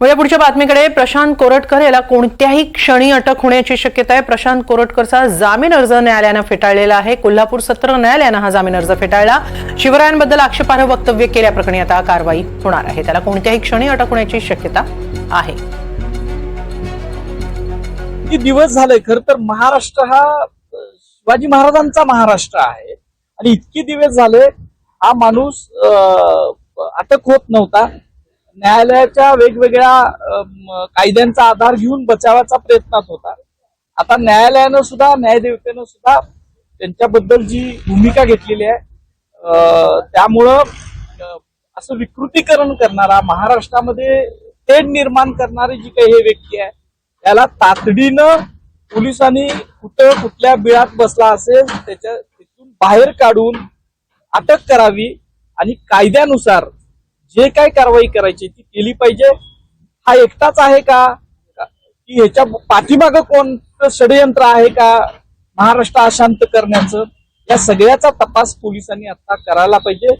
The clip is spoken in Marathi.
म्हणजे पुढच्या बातमीकडे प्रशांत कोरटकर याला कोणत्याही क्षणी अटक होण्याची शक्यता आहे. प्रशांत कोरटकरचा जामीन अर्ज न्यायालयानं फेटाळलेला आहे. कोल्हापूर सत्र न्यायालयानं हा जामीन अर्ज फेटाळला. शिवरायांबद्दल आक्षेपार्ह वक्तव्य केल्याप्रकरणी आता कारवाई होणार आहे. त्याला कोणत्याही क्षणी अटक होण्याची शक्यता आहे. किती दिवस झाले? खर तर महाराष्ट्र हा शिवाजी महाराजांचा महाराष्ट्र आहे. आणि इतके दिवस झाले हा माणूस अटक होत नव्हता. न्यायालयाच्या वेगवेगळ्या कायद्यांचा आधार घेऊन बचावाचा प्रयत्नात होता. आता न्यायालयानं सुद्धा न्यायदेवतेनं सुद्धा त्यांच्याबद्दल जी भूमिका घेतलेली आहे त्यामुळं असं विकृतीकरण करणारा महाराष्ट्रामध्ये तेढ निर्माण करणारी जी काही हे व्यक्ती आहे त्याला तातडीनं पोलिसांनी कुठं कुठल्या बिळात बसला असेल त्याच्या तिथून बाहेर काढून अटक करावी आणि कायद्यानुसार जे काय कारवाई करायची ती केली पाहिजे. हा एकटाच आहे का? की ह्याच्या पाठीमागं कोणतं षडयंत्र आहे का? महाराष्ट्र अशांत करण्याचं या सगळ्याचा तपास पोलिसांनी आता करायला पाहिजे.